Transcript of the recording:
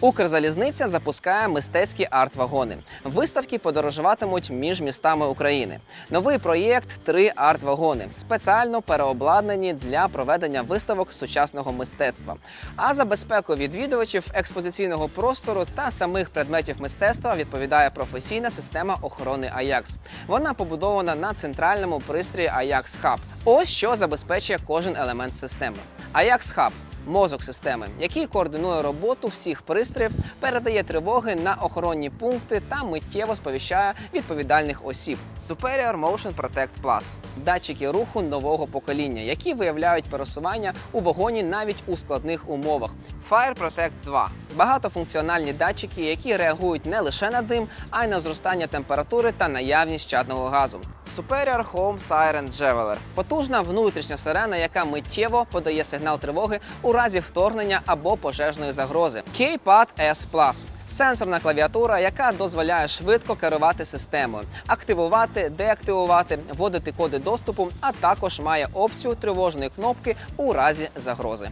Укрзалізниця запускає мистецькі арт-вагони. Виставки подорожуватимуть між містами України. Новий проєкт три арт-вагони, спеціально переобладнані для проведення виставок сучасного мистецтва. А за безпеку відвідувачів експозиційного простору та самих предметів мистецтва відповідає професійна система охорони Ajax. Вона побудована на центральному пристрої Ajax Hub. Ось що забезпечує кожен елемент системи. Ajax Hub мозок системи, який координує роботу всіх пристроїв, передає тривоги на охоронні пункти та миттєво сповіщає відповідальних осіб. Superior Motion Protect Plus – датчики руху нового покоління, які виявляють пересування у вагоні навіть у складних умовах. Fire Protect 2 – багатофункціональні датчики, які реагують не лише на дим, а й на зростання температури та наявність чадного газу. Superior Home Siren Javeler – потужна внутрішня сирена, яка миттєво подає сигнал тривоги у разі вторгнення або пожежної загрози. K-Pad S Plus – сенсорна клавіатура, яка дозволяє швидко керувати системою, активувати, деактивувати, вводити коди доступу, а також має опцію тривожної кнопки у разі загрози.